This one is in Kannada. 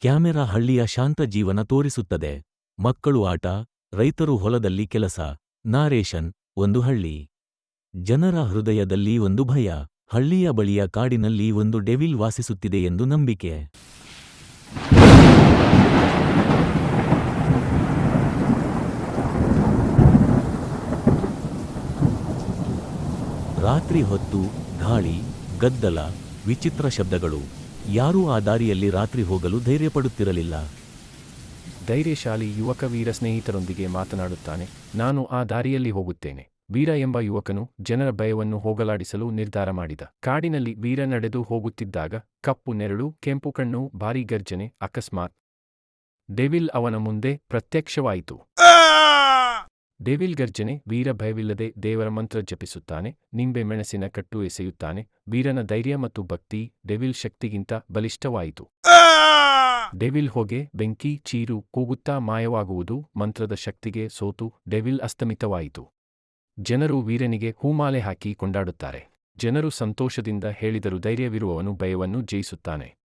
ಕ್ಯಾಮೆರಾ ಹಳ್ಳಿಯ ಶಾಂತ ಜೀವನ ತೋರಿಸುತ್ತದೆ. ಮಕ್ಕಳು ಆಟ, ರೈತರು ಹೊಲದಲ್ಲಿ ಕೆಲಸ ನಾರೇಷನ್ ಒಂದು ಹಳ್ಳಿ. ಜನರ ಹೃದಯದಲ್ಲಿ ಒಂದು ಭಯ, ಹಳ್ಳಿಯ ಬಳಿಯ ಕಾಡಿನಲ್ಲಿ ಒಂದು ಡೆವಿಲ್ ವಾಸಿಸುತ್ತಿದೆ ಎಂದು ನಂಬಿಕೆ. ರಾತ್ರಿ ಹೊತ್ತು ಗಾಳಿ, ಗದ್ದಲ, ವಿಚಿತ್ರ ಶಬ್ದಗಳು. ಯಾರೂ ಆ ದಾರಿಯಲ್ಲಿ ರಾತ್ರಿ ಹೋಗಲು ಧೈರ್ಯಪಡುತ್ತಿರಲಿಲ್ಲ. ಧೈರ್ಯಶಾಲಿ ಯುವಕ ವೀರ ಸ್ನೇಹಿತರೊಂದಿಗೆ ಮಾತನಾಡುತ್ತಾನೆ, ನಾನು ಆ ದಾರಿಯಲ್ಲಿ ಹೋಗುತ್ತೇನೆ. ವೀರ ಎಂಬ ಯುವಕನು ಜನರ ಭಯವನ್ನು ಹೋಗಲಾಡಿಸಲು ನಿರ್ಧಾರ ಮಾಡಿದ. ಕಾಡಿನಲ್ಲಿ ವೀರ ನಡೆದು ಹೋಗುತ್ತಿದ್ದಾಗ ಕಪ್ಪು ನೆರಳು, ಕೆಂಪು ಕಣ್ಣು, ಭಾರೀ ಗರ್ಜನೆ, ಅಕಸ್ಮಾತ್. ಡೆವಿಲ್ ಅವನ ಮುಂದೆ ಪ್ರತ್ಯಕ್ಷವಾಯಿತು. ಡೆವಿಲ್ ಗರ್ಜನೆ ವೀರ ಭಯವಿಲ್ಲದೆ ದೇವರ ಮಂತ್ರ ಜಪಿಸುತ್ತಾನೆ, ನಿಂಬೆ ಮೆಣಸಿನ ಕಟ್ಟು ಎಸೆಯುತ್ತಾನೆ, ವೀರನ ಧೈರ್ಯ ಮತ್ತು ಭಕ್ತಿ ಡೆವಿಲ್ ಶಕ್ತಿಗಿಂತ ಬಲಿಷ್ಠವಾಯಿತು. ಡೆವಿಲ್ ಹೊಗೆ, ಬೆಂಕಿ, ಚೀರು ಕೂಗುತ್ತಾ ಮಾಯವಾಗುವುದು ಮಂತ್ರದ ಶಕ್ತಿಗೆ ಸೋತು ಡೆವಿಲ್ ಅಸ್ತಮಿತವಾಯಿತು. ಜನರು ವೀರನಿಗೆ ಹೂಮಾಲೆ ಹಾಕಿ ಕೊಂಡಾಡುತ್ತಾರೆ. ಜನರು ಸಂತೋಷದಿಂದ ಹೇಳಿದರು ಧೈರ್ಯವಿರುವವನು ಭಯವನ್ನು ಜಯಿಸುತ್ತಾನೆ.